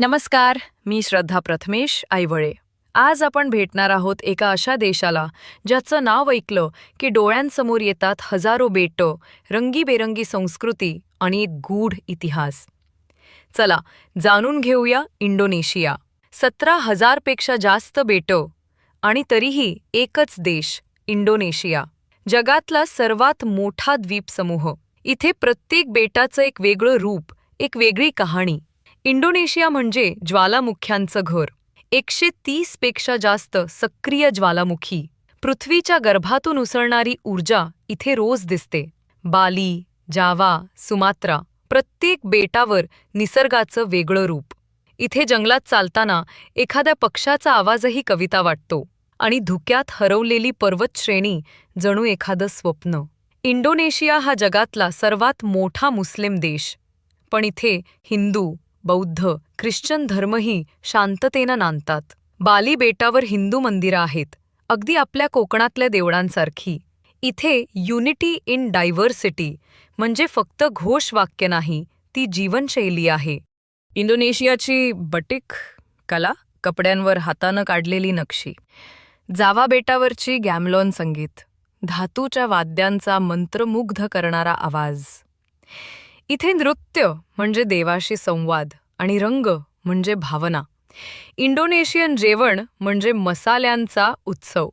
नमस्कार मी श्रद्धा प्रथमेश आईवळे. आज आपण भेटणार आहोत एका अशा देशाला ज्याचं नाव ऐकलं की डोळ्यांसमोर येतात हजारो बेटं रंगीबेरंगी संस्कृती आणि एक गूढ इतिहास. चला जाणून घेऊया इंडोनेशिया. सतरा हजारपेक्षा जास्त बेटं आणि तरीही एकच देश इंडोनेशिया. जगातला सर्वात मोठा द्वीपसमूह. इथे प्रत्येक बेटाचं एक वेगळं रूप एक वेगळी कहाणी. इंडोनेशिया म्हणजे ज्वालामुख्यांचं घर. एकशे तीसपेक्षा जास्त सक्रिय ज्वालामुखी. पृथ्वीच्या गर्भातून उसळणारी ऊर्जा इथे रोज दिसते. बाली जावा सुमात्रा प्रत्येक बेटावर निसर्गाचं वेगळं रूप. इथे जंगलात चालताना एखाद्या पक्षाचा आवाजही कविता वाटतो आणि धुक्यात हरवलेली पर्वतश्रेणी जणू एखादं स्वप्न. इंडोनेशिया हा जगातला सर्वात मोठा मुस्लिम देश. पण इथे हिंदू बौद्ध ख्रिश्चन धर्मही शांततेनं नांदतात. बाली बेटावर हिंदू मंदिरं आहेत अगदी आपल्या कोकणातल्या देवळांसारखी. इथे युनिटी इन डायव्हर्सिटी म्हणजे फक्त घोषवाक्य नाही ती जीवनशैली आहे. इंडोनेशियाची बटिक कला कपड्यांवर हातानं काढलेली नक्षी. जावा बेटावरची गॅमलॉन संगीत धातूच्या वाद्यांचा मंत्रमुग्ध करणारा आवाज. इथे नृत्य म्हणजे देवाशी संवाद आणि रंग म्हणजे भावना. इंडोनेशियन जेवण म्हणजे मसाल्यांचा उत्सव.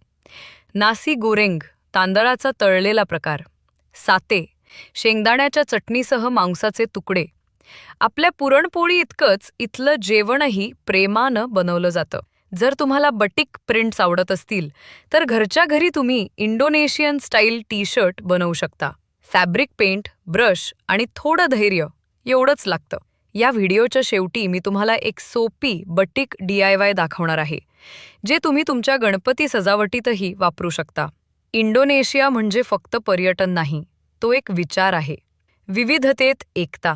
नासी गोरेंग तांदळाचा तळलेला प्रकार. साते शेंगदाण्याच्या चटणीसह मांसाचे तुकडे. आपल्या पुरणपोळी इतकंच इथलं जेवणही प्रेमानं बनवलं जातं. जर तुम्हाला बटिक प्रिंट्स आवडत असतील तर घरच्या घरी तुम्ही इंडोनेशियन स्टाईल टी शर्ट बनवू शकता. फॅब्रिक पेंट ब्रश आणि थोडं धैर्य एवढंच लागतं. या व्हिडिओच्या शेवटी मी तुम्हाला एक सोपी बटिक डी आय वाय दाखवणार आहे जे तुम्ही तुमच्या गणपती सजावटीतही वापरू शकता. इंडोनेशिया म्हणजे फक्त पर्यटन नाही तो एक विचार आहे. विविधतेत एकता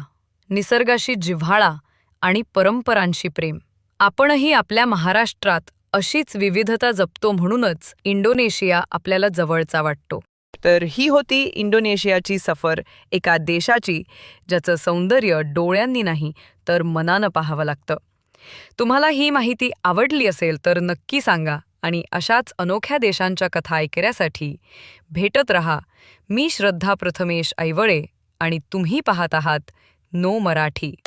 निसर्गाशी जिव्हाळा आणि परंपरांशी प्रेम. आपणही आपल्या महाराष्ट्रात अशीच विविधता जपतो म्हणूनच इंडोनेशिया आपल्याला जवळचा वाटतो. तर ही होती इंडोनेशियाची सफर एका देशाची ज्याचं सौंदर्य डोळ्यांनी नाही तर मनानं पाहावं लागतं. तुम्हाला ही माहिती आवडली असेल तर नक्की सांगा आणि अशाच अनोख्या देशांच्या कथा ऐकण्यासाठी भेटत रहा. मी श्रद्धा प्रथमेश ऐवळे आणि तुम्ही पाहत आहात नो मराठी.